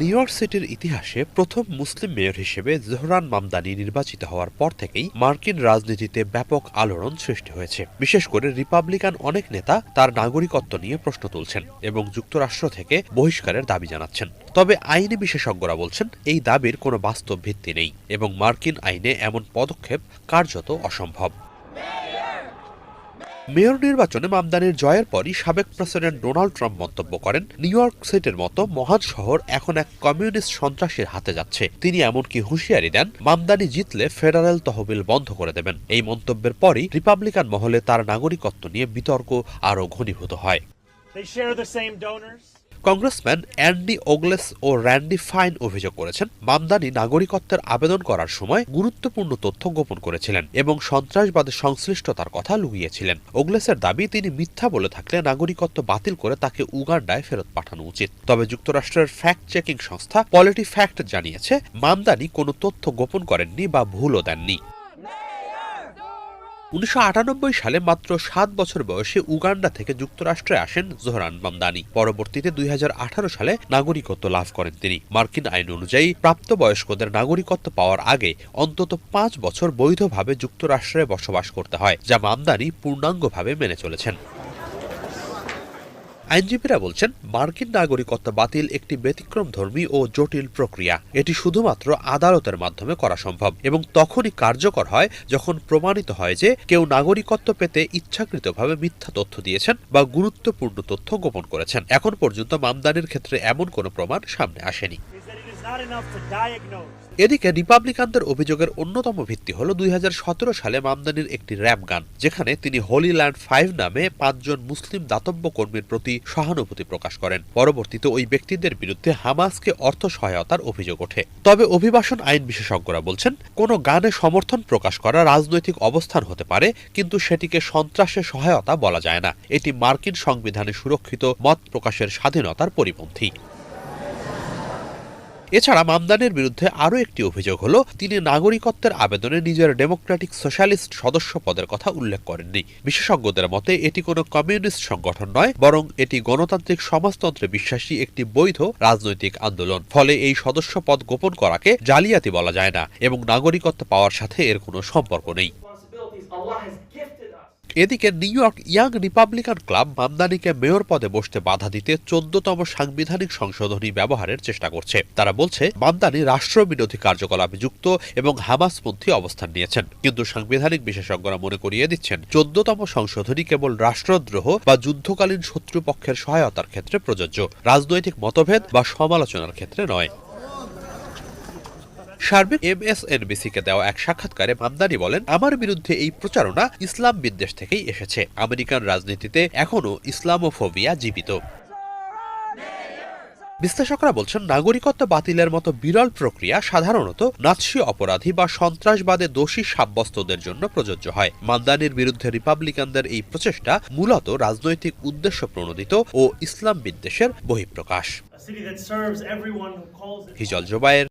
New York সিটির ইতিহাসে প্রথম মুসলিম মেয়র হিসেবে জোহরান মামদানি নির্বাচিত হওয়ার পর থেকেই মার্কিন রাজনীতিতে ব্যাপক আলোড়ন সৃষ্টি হয়েছে। বিশেষ করে রিপাবলিকান অনেক নেতা তার নাগরিকত্ব নিয়ে প্রশ্ন তুলছেন এবং যুক্তরাষ্ট্র থেকে বহিষ্কারের দাবি জানাচ্ছেন। তবে আইনি বিশেষজ্ঞরা বলছেন, এই দাবির কোনো বাস্তব ভিত্তি নেই এবং মার্কিন আইনে এমন পদক্ষেপ কার্যত অসম্ভব। মেয়র নির্বাচনে মামদানির জয়ের পরই সাবেক প্রেসিডেন্ট ডোনাল্ড ট্রাম্প মন্তব্য করেন, নিউ ইয়র্ক সিটির মতো মহান শহর এখন এক কমিউনিস্ট সন্ত্রাসীর হাতে যাচ্ছে। তিনি এমনকি হুঁশিয়ারি দেন, মামদানি জিতলে ফেডারেল তহবিল বন্ধ করে দেবেন। এই মন্তব্যের পরই রিপাবলিকান মহলে তার নাগরিকত্ব নিয়ে বিতর্ক আরও ঘনীভূত হয়। কংগ্রেসম্যান অ্যান্ডি ওগলেস ও র্যান্ডি ফাইন অভিযোগ করেছেন, মামদানি নাগরিকত্বের আবেদন করার সময় গুরুত্বপূর্ণ তথ্য গোপন করেছিলেন এবং সন্ত্রাসবাদের সংশ্লিষ্টতার কথা লুকিয়েছিলেন। ওগলেসের দাবি, তিনি মিথ্যা বলে থাকলে নাগরিকত্ব বাতিল করে তাকে উগান্ডায় ফেরত পাঠানো উচিত। তবে যুক্তরাষ্ট্রের ফ্যাক্ট চেকিং সংস্থা পলিটি ফ্যাক্ট জানিয়েছে, মামদানি কোনো তথ্য গোপন করেননি বা ভুলও দেননি। উনিশশো আটানব্বই সালে মাত্র সাত বছর বয়সে উগান্ডা থেকে যুক্তরাষ্ট্রে আসেন জোহরান মামদানি। পরবর্তীতে দুই হাজার আঠারো সালে নাগরিকত্ব লাভ করেন তিনি। মার্কিন আইন অনুযায়ী প্রাপ্তবয়স্কদের নাগরিকত্ব পাওয়ার আগে অন্তত পাঁচ বছর বৈধভাবে যুক্তরাষ্ট্রে বসবাস করতে হয়, যা মামদানি পূর্ণাঙ্গভাবে মেনে চলেছেন। আইনজীবীরা বলছেন, মার্কিন নাগরিকত্ব বাতিল একটি ব্যতিক্রম ধর্মী ও জটিল প্রক্রিয়া। এটি শুধুমাত্র আদালতের মাধ্যমে করা সম্ভব এবং তখনই কার্যকর হয় যখন প্রমাণিত হয় যে কেউ নাগরিকত্ব পেতে ইচ্ছাকৃতভাবে মিথ্যা তথ্য দিয়েছেন বা গুরুত্বপূর্ণ তথ্য গোপন করেছেন। এখন পর্যন্ত মামদানির ক্ষেত্রে এমন কোনো প্রমাণ সামনে আসেনি। এদিকে রিপাবলিকানদের অভিযোগের অন্যতম ভিত্তি হল দুই হাজার সতেরো সালে মামদানির একটি র্যাপ গান, যেখানে তিনি হোলি ল্যান্ড ফাইভ নামে পাঁচজন মুসলিম দাতব্য কর্মীর প্রতি সহানুভূতি প্রকাশ করেন। পরবর্তীতে ওই ব্যক্তিদের বিরুদ্ধে হামাসকে অর্থ সহায়তার অভিযোগ ওঠে। তবে অভিবাসন আইন বিশেষজ্ঞরা বলছেন, কোনো গানে সমর্থন প্রকাশ করা রাজনৈতিক অবস্থান হতে পারে, কিন্তু সেটিকে সন্ত্রাসের সহায়তা বলা যায় না। এটি মার্কিন সংবিধানে সুরক্ষিত মত প্রকাশের স্বাধীনতার পরিপন্থী। এছাড়া মামদানের বিরুদ্ধে আরও একটি অভিযোগ হল, তিনি নাগরিকত্বের আবেদনে নিজের ডেমোক্রেটিক সোশ্যালিস্ট সদস্য পদের কথা উল্লেখ করেননি। বিশেষজ্ঞদের মতে, এটি কোনো কমিউনিস্ট সংগঠন নয়, বরং এটি গণতান্ত্রিক সমাজতন্ত্রে বিশ্বাসী একটি বৈধ রাজনৈতিক আন্দোলন। ফলে এই সদস্য পদ গোপন করাকে জালিয়াতি বলা যায় না, এবং নাগরিকত্ব পাওয়ার সাথে এর কোনো সম্পর্ক নেই। এদিকে New York young Republican club মামদানিকে mayor পদে বসতে বাধা দিতে চোদ্দতম সাংবিধানিক সংশোধনী ব্যবহারের চেষ্টা করছে। তারা বলছে, মামদানি রাষ্ট্রবিরোধী কার্যকলাপে যুক্ত এবং হামাসপন্থী অবস্থান নিয়েছেন, কিন্তু সাংবিধানিক বিশেষজ্ঞরা মনে করিয়ে দিচ্ছেন, চোদ্দতম সংশোধনী কেবল রাষ্ট্রদ্রোহ বা যুদ্ধকালীন শত্রুপক্ষের সহায়তার ক্ষেত্রে প্রযোজ্য। রাজনৈতিক মতভেদ বা সমালোচনার ক্ষেত্রে নয়। সার্বিক এমএসএনবিসিকে দেওয়া এক সাক্ষাৎকারে মামদানি বলেন আমার বিরুদ্ধে এই প্রচারণা ইসলাম বিদ্বেষ থেকেই এসেছে। আমেরিকান রাজনীতিতে এখনও ইসলামোফোবিয়া জীবিত। বিশ্লেষকরা বলছেন নাগরিকত্ব বাতিলের মতো বিরল প্রক্রিয়া সাধারণত নাৎসি অপরাধী বা সন্ত্রাসবাদে দোষী সাব্যস্তদের জন্য প্রযোজ্য হয়। মান্দানির বিরুদ্ধে রিপাবলিকানদের এই প্রচেষ্টা মূলত রাজনৈতিক উদ্দেশ্য প্রণোদিত ও ইসলাম বিদ্বেষের বহিঃপ্রকাশ. হিজল জোবায়ের